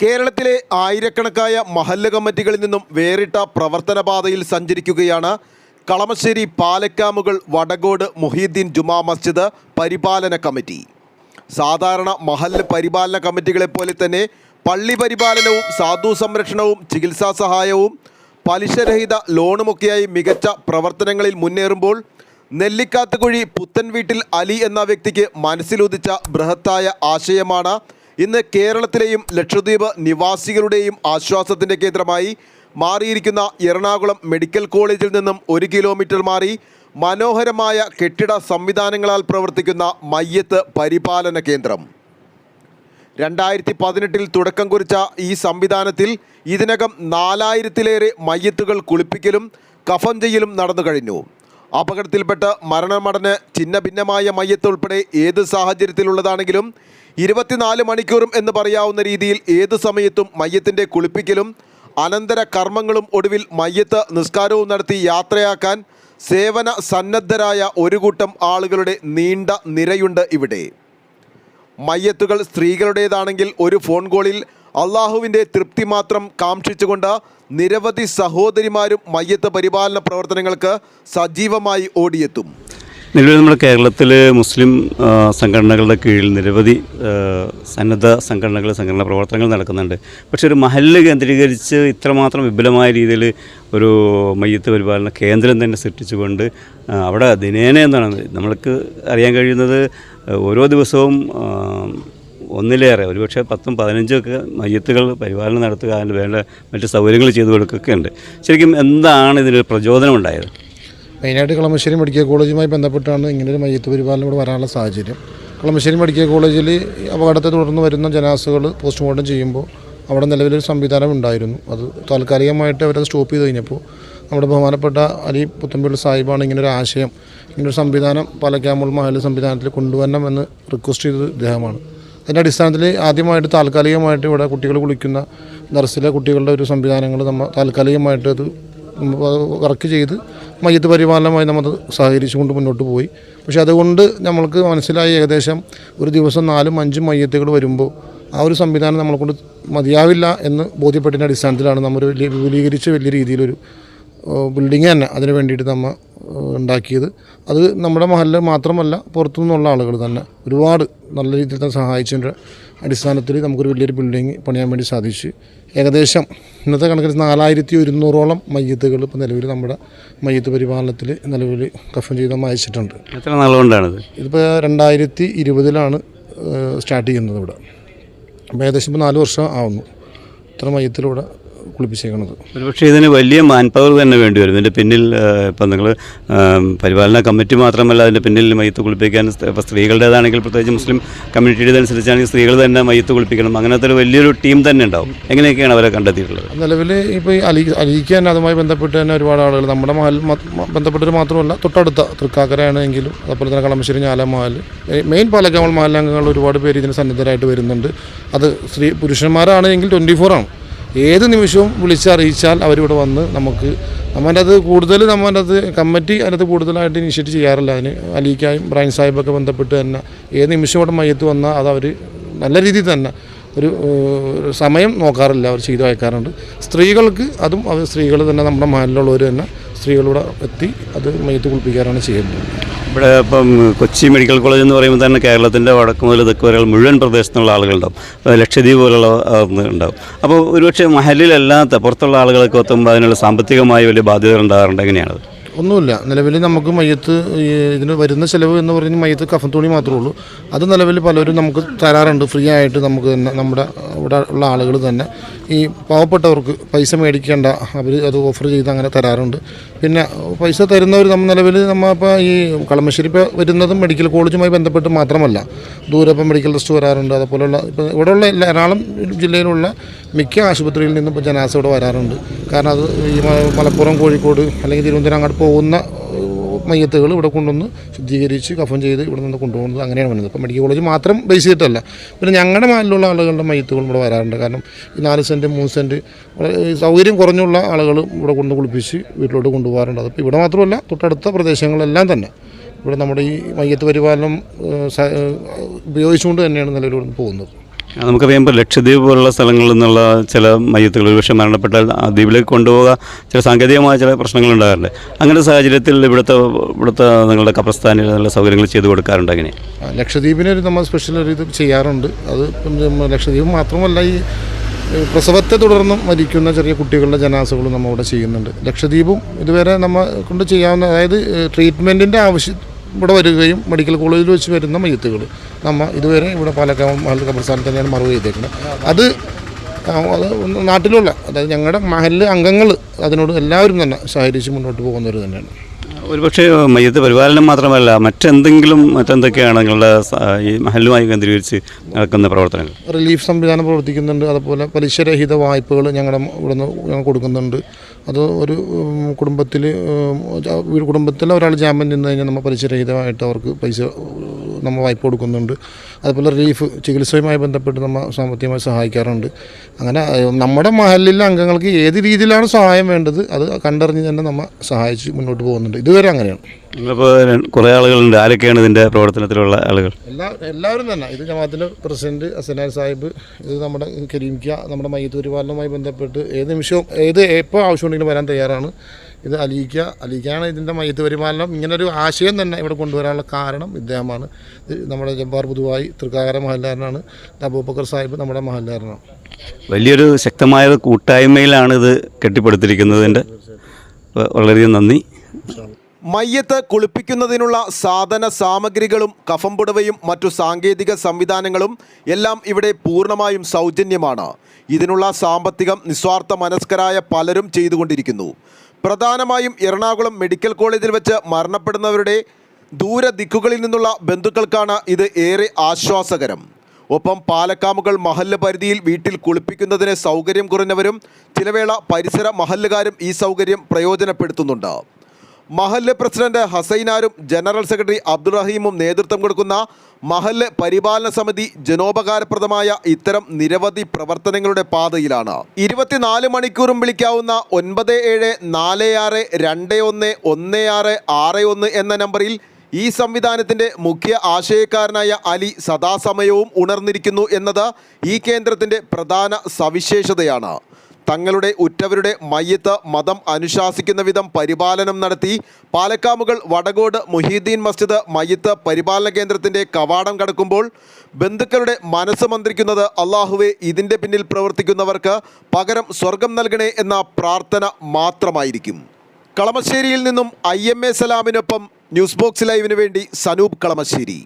കേരളത്തിലെ ആയിരക്കണക്കായ മഹല്ല് കമ്മിറ്റികളിൽ നിന്നും വേറിട്ട പ്രവർത്തന പാതയിൽ സഞ്ചരിക്കുകയാണ് കളമശ്ശേരി പാലക്കാമുകൾ വടകോട് മുഹീദ്ദീൻ ജുമാ മസ്ജിദ് പരിപാലന കമ്മിറ്റി. സാധാരണ മഹല്ല് പരിപാലന കമ്മിറ്റികളെ പോലെ തന്നെ പള്ളി പരിപാലനവും സാധു സംരക്ഷണവും ചികിത്സാ സഹായവും പലിശരഹിത ലോണുമൊക്കെയായി മികച്ച പ്രവർത്തനങ്ങളിൽ മുന്നേറുമ്പോൾ നെല്ലിക്കാത്തുകുഴി പുത്തൻ വീട്ടിൽ അലി എന്ന വ്യക്തിക്ക് മനസ്സിലുദിച്ച ബൃഹത്തായ ആശയമാണ് ഇന്ന് കേരളത്തിലെയും ലക്ഷദ്വീപ് നിവാസികളുടെയും ആശ്വാസത്തിന്റെ കേന്ദ്രമായി മാറിയിരിക്കുന്ന എറണാകുളം മെഡിക്കൽ കോളേജിൽ നിന്നും ഒരു കിലോമീറ്റർ മാറി മനോഹരമായ കെട്ടിട സംവിധാനങ്ങളാൽ പ്രവർത്തിക്കുന്ന മയ്യത്ത് പരിപാലന കേന്ദ്രം. രണ്ടായിരത്തി പതിനെട്ടിൽ തുടക്കം കുറിച്ച ഈ സംവിധാനത്തിൽ ഇതിനകം നാലായിരത്തിലേറെ മയ്യത്തുകൾ കുളിപ്പിക്കലും കഫൻ ചെയ്യലും നടന്നു കഴിഞ്ഞു. അപകടത്തിൽപ്പെട്ട് മരണമടന് ചിന്ന ഭിന്നമായ മയ്യത്ത് ഉൾപ്പെടെ ഏത് സാഹചര്യത്തിലുള്ളതാണെങ്കിലും ഇരുപത്തിനാല് മണിക്കൂറും എന്ന് പറയാവുന്ന രീതിയിൽ ഏത് സമയത്തും മയ്യത്തിന്റെ കുളിപ്പിക്കലും അനന്തര കർമ്മങ്ങളും ഒടുവിൽ മയ്യത്ത് നിസ്കാരവും നടത്തി യാത്രയാക്കാൻ സേവന സന്നദ്ധരായ ഒരു കൂട്ടം ആളുകളുടെ നീണ്ട നിരയുണ്ട് ഇവിടെ. മയ്യത്തുകൾ സ്ത്രീകളുടേതാണെങ്കിൽ ഒരു ഫോൺ കോളിൽ അള്ളാഹുവിന്റെ തൃപ്തി മാത്രം കാക്ഷിച്ചുകൊണ്ട് നിരവധി സഹോദരിമാരും മയ്യത്ത് പരിപാലന പ്രവർത്തനങ്ങൾക്ക് സജീവമായി ഓടിയെത്തും. നിലവിൽ നമ്മുടെ കേരളത്തിൽ മുസ്ലിം സംഘടനകളുടെ കീഴിൽ നിരവധി സന്നദ്ധ സംഘടനകൾ സംഘടനാ പ്രവർത്തനങ്ങൾ നടക്കുന്നുണ്ട്. പക്ഷേ ഒരു മഹല്ല് കേന്ദ്രീകരിച്ച് ഇത്രമാത്രം വിപുലമായ രീതിയിൽ ഒരു മയ്യത്ത് പരിപാലന കേന്ദ്രം തന്നെ സൃഷ്ടിച്ചുകൊണ്ട് അവിടെ ദിനേന എന്നാണ് നമ്മൾക്ക് അറിയാൻ കഴിയുന്നത് ഓരോ ദിവസവും ഒന്നിലേറെ. ഒരുപക്ഷെ പത്തും പതിനഞ്ചും ഒക്കെ മയ്യത്തുകൾ പരിപാലനം നടത്തുക അതിന് വേണ്ട മറ്റ് സൗകര്യങ്ങൾ ചെയ്തു കൊടുക്കുകയൊക്കെ ഉണ്ട്. ശരിക്കും എന്താണ് ഇതിന് പ്രചോദനം ഉണ്ടായത് മെയിനായിട്ട് കളമശ്ശേരി മെഡിക്കൽ കോളേജുമായി ബന്ധപ്പെട്ടാണ് ഇങ്ങനെ ഒരു മയ്യത്ത് പരിപാലനം ഇവിടെ വരാനുള്ള സാഹചര്യം. കളമശ്ശേരി മെഡിക്കൽ കോളേജിൽ അപകടത്തെ തുടർന്ന് വരുന്ന ജനാസുകൾ പോസ്റ്റ്മോർട്ടം ചെയ്യുമ്പോൾ അവിടെ നിലവിലൊരു സംവിധാനം ഉണ്ടായിരുന്നു. അത് താൽക്കാലികമായിട്ട് അവരത് സ്റ്റോപ്പ് ചെയ്ത് കഴിഞ്ഞപ്പോൾ നമ്മുടെ ബഹുമാനപ്പെട്ട അലി പുത്തമ്പിള്ള സാഹിബാണ് ഇങ്ങനൊരു ആശയം ഇങ്ങനൊരു സംവിധാനം പാലക്കാമുൾ മഹൽ സംവിധാനത്തിൽ കൊണ്ടുവരണം എന്ന് റിക്വസ്റ്റ് ചെയ്തത് ഇദ്ദേഹമാണ്. അതിന്റെ അടിസ്ഥാനത്തിൽ ആദ്യമായിട്ട് താൽക്കാലികമായിട്ട് ഇവിടെ കുട്ടികൾ കുളിക്കുന്ന നർസിലെ കുട്ടികളുടെ ഒരു സംവിധാനങ്ങൾ നമ്മൾ താൽക്കാലികമായിട്ട് അത് വർക്ക് ചെയ്ത് മയ്യത്ത് പരിപാലനമായി നമ്മൾ സഹകരിച്ചുകൊണ്ട് മുന്നോട്ട് പോയി. പക്ഷേ അതുകൊണ്ട് നമ്മൾക്ക് മനസ്സിലായി ഏകദേശം ഒരു ദിവസം നാലും അഞ്ചും മയ്യത്തുകൾ വരുമ്പോൾ ആ ഒരു സംവിധാനം നമ്മളെ കൊണ്ട് മതിയാവില്ല എന്ന് ബോധ്യപ്പെട്ടതിന്റെ അടിസ്ഥാനത്തിലാണ് നമ്മൾ വിപുലീകരിച്ച് വലിയ രീതിയിലൊരു ബിൽഡിങ് തന്നെ അതിന് വേണ്ടിയിട്ട് നമ്മൾ ഉണ്ടാക്കിയത്. അത് നമ്മുടെ മഹലിൽ മാത്രമല്ല പുറത്തു നിന്നുള്ള ആളുകൾ തന്നെ ഒരുപാട് നല്ല രീതിയിൽ തന്നെ സഹായിച്ചതിന്റെ അടിസ്ഥാനത്തിൽ നമുക്കൊരു വലിയൊരു ബിൽഡിങ് പണിയാൻ വേണ്ടി സാധിച്ചു. ഏകദേശം ഇന്നത്തെ കണക്കിൽ നാലായിരത്തി ഒരുന്നൂറോളം മയ്യത്തുകൾ ഇപ്പോൾ നിലവിൽ നമ്മുടെ മയ്യത്ത് പരിപാലനത്തിൽ നിലവിൽ കഫം ചെയ്ത് നമ്മൾ അയച്ചിട്ടുണ്ട്. എത്ര നാളുകൊണ്ടാണിത്? ഇതിപ്പോൾ രണ്ടായിരത്തി ഇരുപതിലാണ് സ്റ്റാർട്ട് ചെയ്യുന്നത് ഇവിടെ. അപ്പോൾ ഏകദേശം ഇപ്പോൾ നാല് വർഷം ആവുന്നു. ഇത്ര മയ്യത്തിലൂടെ കുളിപ്പിച്ചേക്കണത്. ഒരുപക്ഷെ ഇതിന് വലിയ മാൻ പവർ തന്നെ വേണ്ടി വരും. ഇതിന്റെ പിന്നിൽ ഇപ്പം നിങ്ങൾ പരിപാലന കമ്മിറ്റി മാത്രമല്ല അതിന്റെ പിന്നിൽ മയ്യത്ത് കുളിപ്പിക്കാൻ ഇപ്പോൾ സ്ത്രീകളുടേതാണെങ്കിൽ പ്രത്യേകിച്ച് മുസ്ലിം കമ്മ്യൂണിറ്റിയുടേതനുസരിച്ചാണെങ്കിൽ സ്ത്രീകൾ തന്നെ മയ്യത്ത് കുളിപ്പിക്കണം. അങ്ങനത്തെ ഒരു വലിയൊരു ടീം തന്നെ ഉണ്ടാവും. എങ്ങനെയൊക്കെയാണ് അവരെ കണ്ടെത്തിയിട്ടുള്ളത്? നിലവിൽ ഇപ്പോൾ ഈ അലി തന്നെ അതുമായി ബന്ധപ്പെട്ട് തന്നെ ഒരുപാട് ആളുകൾ നമ്മുടെ മഹൽ ബന്ധപ്പെട്ടവർ മാത്രമല്ല തൊട്ടടുത്ത തൃക്കാക്കരയാണെങ്കിലും അതുപോലെ തന്നെ കളമശ്ശേരി ഞാല മഹൽ മെയിൻ പാലക്കാമൽ മഹലംഗങ്ങൾ ഒരുപാട് പേര് ഇതിന് സന്നദ്ധരായിട്ട് വരുന്നുണ്ട്. അത് സ്ത്രീ പുരുഷന്മാരാണെങ്കിൽ ട്വന്റി ഫോർ ആണ്. ഏത് നിമിഷവും വിളിച്ചറിയിച്ചാൽ അവരിവിടെ വന്ന് നമുക്ക് നമ്മന്റെ അത് കൂടുതൽ നമ്മന്റെ അത് കമ്മിറ്റി അതിനകത്ത് കൂടുതലായിട്ട് ഇനിഷ്യേറ്റ് ചെയ്യാറില്ല. അതിന് അലിക്കായും ബ്രൈൻ സാഹിബൊക്കെ ബന്ധപ്പെട്ട് തന്നെ ഏത് നിമിഷം ഇവിടെ മയ്യത്ത് വന്നാൽ അത് അവർ നല്ല രീതിയിൽ തന്നെ ഒരു സമയം നോക്കാറില്ല. അവർ ചെയ്തു അയക്കാറുണ്ട്. സ്ത്രീകൾക്ക് അതും അവർ സ്ത്രീകൾ തന്നെ നമ്മുടെ മഹലിലുള്ളവർ തന്നെ സ്ത്രീകളിവിടെ എത്തി അത് മയ്യത്ത് കുളിപ്പിക്കാറാണ് ചെയ്യുന്നത് ഇവിടെ ഇപ്പം കൊച്ചി മെഡിക്കൽ കോളേജ് എന്ന് പറയുമ്പോൾ തന്നെ കേരളത്തിന്റെ വടക്ക് മുതൽ തെക്ക് വരെ മുഴുവൻ പ്രദേശത്തുള്ള ആളുകളുണ്ടാവും. ലക്ഷദ്വീപ് പോലുള്ള ഉണ്ടാവും. അപ്പോൾ ഒരുപക്ഷെ മഹലിലല്ലാത്ത പുറത്തുള്ള ആളുകളൊക്കെ എത്തുമ്പോൾ അതിനുള്ള സാമ്പത്തികമായി വലിയ ബാധ്യതകൾ ഉണ്ടാകാറുണ്ട്. എങ്ങനെയാണത് ഒന്നുമില്ല. നിലവിൽ നമുക്ക് മയ്യത്ത് ഇതിന് വരുന്ന ചിലവ് എന്ന് പറയുന്നത് മയ്യത്ത് കഫൻ തുണി മാത്രമേ ഉള്ളൂ. അത് നിലവിൽ പലരും നമുക്ക് തരാറുണ്ട്. ഫ്രീ ആയിട്ട് നമുക്ക് നമ്മുടെ ഇവിടെ ഉള്ള ആളുകൾ തന്നെ ഈ പാവപ്പെട്ടവർക്ക് പൈസ മേടിക്കേണ്ട അവർ അത് ഓഫർ ചെയ്ത് അങ്ങനെ തരാറുണ്ട്. പിന്നെ പൈസ തരുന്നവർ നമ്മൾ നിലവിൽ നമ്മൾ ഇപ്പോൾ ഈ കളമശ്ശേരി ഇപ്പോൾ വരുന്നതും മെഡിക്കൽ കോളേജുമായി ബന്ധപ്പെട്ട് മാത്രമല്ല. ദൂരെ ഇപ്പം മെഡിക്കൽ ടെസ്റ്റ് വരാറുണ്ട്. അതുപോലെയുള്ള ഇപ്പോൾ ഇവിടെയുള്ള എറണാകുളം ജില്ലയിലുള്ള മിക്ക ആശുപത്രിയിൽ നിന്നും ഇപ്പോൾ ജനാസ ഇവിടെ വരാറുണ്ട്. കാരണം അത് ഈ മലപ്പുറം കോഴിക്കോട് അല്ലെങ്കിൽ തിരുവനന്തപുരം അങ്ങോട്ട് പോകുന്ന മയ്യത്തുകൾ ഇവിടെ കൊണ്ടുവന്ന് ശുദ്ധീകരിച്ച് കഫം ചെയ്ത് ഇവിടെ നിന്ന് കൊണ്ടുപോകുന്നത് അങ്ങനെയാണ് വരുന്നത് ഇപ്പോൾ മെഡിക്കൽ കോളേജ് മാത്രം ബേസ് ചെയ്തിട്ടല്ല. പിന്നെ ഞങ്ങളുടെ മാലിലുള്ള ആളുകളുടെ മയ്യത്തുകളും ഇവിടെ വരാറുണ്ട്. കാരണം ഈ നാല് സെന്റ് മൂന്ന് സെന്റ് സൗകര്യം കുറഞ്ഞുള്ള ആളുകൾ ഇവിടെ കൊണ്ട് കുളിപ്പിച്ച് വീട്ടിലോട്ട് കൊണ്ടുപോകാറുണ്ട്. അതിപ്പോൾ ഇവിടെ മാത്രമല്ല തൊട്ടടുത്ത പ്രദേശങ്ങളെല്ലാം തന്നെ. ഇവിടെ നമ്മുടെ ഈ മയ്യത്ത് പരിപാലനം ഉപയോഗിച്ചുകൊണ്ട് തന്നെയാണ് നിലവിൽ പോകുന്നത്. നമുക്കറിയാം ഇപ്പോൾ ലക്ഷദ്വീപ് പോലുള്ള സ്ഥലങ്ങളിൽ നിന്നുള്ള ചില മയ്യത്തുകൾ ഒരുപക്ഷെ മരണപ്പെട്ടാൽ ദ്വീപിലേക്ക് കൊണ്ടുപോകുക ചില സാങ്കേതികമായ ചില പ്രശ്നങ്ങൾ ഉണ്ടാകാറുണ്ട്. അങ്ങനെ സാഹചര്യത്തിൽ ഇവിടുത്തെ ഇവിടുത്തെ നിങ്ങളുടെ കപ്രസ്ഥാനിൽ നല്ല സൗകര്യങ്ങൾ ചെയ്തു കൊടുക്കാറുണ്ട് അങ്ങനെ ലക്ഷദ്വീപിനൊരു നമ്മൾ സ്പെഷ്യൽ ഒരു ഇത് ചെയ്യാറുണ്ട്. അത് ലക്ഷദ്വീപ് മാത്രമല്ല ഈ പ്രസവത്തെ തുടർന്നും മരിക്കുന്ന ചെറിയ കുട്ടികളുടെ ജനാസകളും നമ്മൾ ഇവിടെ ചെയ്യുന്നുണ്ട്. ലക്ഷദ്വീപും ഇതുവരെ നമ്മൾ കൊണ്ട് ചെയ്യാവുന്ന അതായത് ട്രീറ്റ്മെന്റിന്റെ ആവശ്യം ഇവിടെ വരികയും മെഡിക്കൽ കോളേജിൽ വെച്ച് വരുന്ന മയ്യത്തുകൾ. നമ്മൾ ഇതുവരെ ഇവിടെ പാലക്കാട് കബർസ്ഥാനത്ത് തന്നെയാണ് മറവ് ചെയ്തേക്കുന്നത്. അത് അത് നാട്ടിലുള്ള അതായത് ഞങ്ങളുടെ മഹലിലെ അംഗങ്ങൾ അതിനോട് എല്ലാവരും തന്നെ സഹകരിച്ച് മുന്നോട്ട് പോകുന്നവർ തന്നെയാണ്. ഒരുപക്ഷെ മയ്യത്ത് പരിപാലനം മാത്രമല്ല മറ്റെന്തെങ്കിലും മറ്റെന്തൊക്കെയാണ് നിങ്ങളുടെ ഈ മഹലുമായി കേന്ദ്രീകരിച്ച് നടക്കുന്ന പ്രവർത്തനങ്ങൾ? റിലീഫ് സംവിധാനം പ്രവർത്തിക്കുന്നുണ്ട് അതുപോലെ പലിശരഹിത വായ്പകൾ ഞങ്ങളുടെ ഇവിടെ നിന്ന് ഞങ്ങൾ കൊടുക്കുന്നുണ്ട്. അത് ഒരു കുടുംബത്തിൽ കുടുംബത്തിൽ ഒരാൾ ജാമ്യം നിന്ന് കഴിഞ്ഞാൽ നമ്മൾ പലിശരഹിതമായിട്ട് അവർക്ക് പൈസ നമ്മൾ വായ്പ കൊടുക്കുന്നുണ്ട്. അതുപോലെ റിലീഫ് ചികിത്സയുമായി ബന്ധപ്പെട്ട് നമ്മൾ സാമ്പത്തികമായി സഹായിക്കാറുണ്ട്. അങ്ങനെ നമ്മുടെ മഹലിലെ അംഗങ്ങൾക്ക് ഏത് രീതിയിലാണ് സഹായം വേണ്ടത് അത് കണ്ടറിഞ്ഞ് തന്നെ നമ്മൾ സഹായിച്ച് മുന്നോട്ട് പോകുന്നുണ്ട്. ഇതുവരെ അങ്ങനെയാണ്. നിങ്ങളിപ്പോൾ കുറേ ആളുകളുണ്ട്. ആരൊക്കെയാണ് ഇതിന്റെ പ്രവർത്തനത്തിലുള്ള ആളുകൾ? എല്ലാ എല്ലാവരും തന്നെ. ഇത് ജമാഅത്തിന്റെ പ്രസിഡന്റ് അസനാൻ സാഹിബ് ഇത് നമ്മുടെ കരീംക്ക നമ്മുടെ മയ്യത്ത് പരിപാലനവുമായി ബന്ധപ്പെട്ട് ഏത് നിമിഷവും ഏത് എപ്പോൾ ആവശ്യമുണ്ടെങ്കിലും വരാൻ തയ്യാറാണ്. ഇത് അലീക്ക അലീക്കയാണ് ഇതിന്റെ മയ്യത്ത് പരിപാലനം. ഇങ്ങനൊരു ആശയം തന്നെ ഇവിടെ കൊണ്ടുവരാനുള്ള കാരണം ഇദ്ദേഹമാണ്. നമ്മുടെ ജബ്ബാർ പുതുവായി തൃക്കാകര മഹല്ലാരനാണ്. അബൂബക്കർ സാഹിബ് നമ്മുടെ മഹല്ലാരനാണ്. വലിയൊരു ശക്തമായ കൂട്ടായ്മയിലാണ് ഇത് കെട്ടിപ്പടുത്തിരിക്കുന്നതിന്റെ വളരെയധികം നന്ദി. മയ്യത്ത് കുളിപ്പിക്കുന്നതിനുള്ള സാധന സാമഗ്രികളും കഫംപുടവയും മറ്റു സാങ്കേതിക സംവിധാനങ്ങളും എല്ലാം ഇവിടെ പൂർണമായും സൗജന്യമാണ്. ഇതിനുള്ള സാമ്പത്തികം നിസ്വാർത്ഥ മനസ്കരായ പലരും ചെയ്തുകൊണ്ടിരിക്കുന്നു. പ്രധാനമായും എറണാകുളം മെഡിക്കൽ കോളേജിൽ വെച്ച് മരണപ്പെടുന്നവരുടെ ദൂരദിക്കുകളിൽ നിന്നുള്ള ബന്ധുക്കൾക്കാണ് ഇത് ഏറെ ആശ്വാസകരം. ഒപ്പം പാലക്കാമുകൾ മഹല്ല് പരിധിയിൽ വീട്ടിൽ കുളിപ്പിക്കുന്നതിന് സൗകര്യം കുറഞ്ഞവരും ചിലവേള പരിസര മഹല്ലുകാരും ഈ സൗകര്യം പ്രയോജനപ്പെടുത്തുന്നുണ്ട്. മഹല്ല് പ്രസിഡന്റ് ഹസൈനാരും ജനറൽ സെക്രട്ടറി അബ്ദുറഹീമും നേതൃത്വം കൊടുക്കുന്ന മഹല്ല് പരിപാലന സമിതി ജനോപകാരപ്രദമായ ഇത്തരം നിരവധി പ്രവർത്തനങ്ങളുടെ പാതയിലാണ്. ഇരുപത്തിനാല് മണിക്കൂറും വിളിക്കാവുന്ന ഒൻപത് ഏഴ് നാല് ആറ് രണ്ട് ഒന്ന് ഒന്ന് ആറ് ആറ് ഒന്ന് എന്ന നമ്പറിൽ ഈ സംവിധാനത്തിന്റെ മുഖ്യ ആശയക്കാരനായ അലി സദാസമയവും ഉണർന്നിരിക്കുന്നു എന്നത് ഈ കേന്ദ്രത്തിന്റെ പ്രധാന സവിശേഷതയാണ്. തങ്ങളുടെ ഉറ്റവരുടെ മയ്യത്ത് മതം അനുശാസിക്കുന്ന വിധം പരിപാലനം നടത്തി പാലക്കാമുകൾ വടകോട് മുഹീദ്ദീൻ മസ്ജിദ് മയ്യത്ത് പരിപാലന കേന്ദ്രത്തിന്റെ കവാടം കടക്കുമ്പോൾ ബന്ധുക്കളുടെ മനസ്സ് മന്ത്രിക്കുന്നത് അള്ളാഹുവെ ഇതിന്റെ പിന്നിൽ പ്രവർത്തിക്കുന്നവർക്ക് പകരം സ്വർഗം നൽകണേ എന്ന പ്രാർത്ഥന മാത്രമായിരിക്കും. കളമശ്ശേരിയിൽ നിന്നും ഐ എം എ സലാമിനൊപ്പം ന്യൂസ് ബോക്സ് ലൈവിന് വേണ്ടി സനൂപ് കളമശ്ശേരി.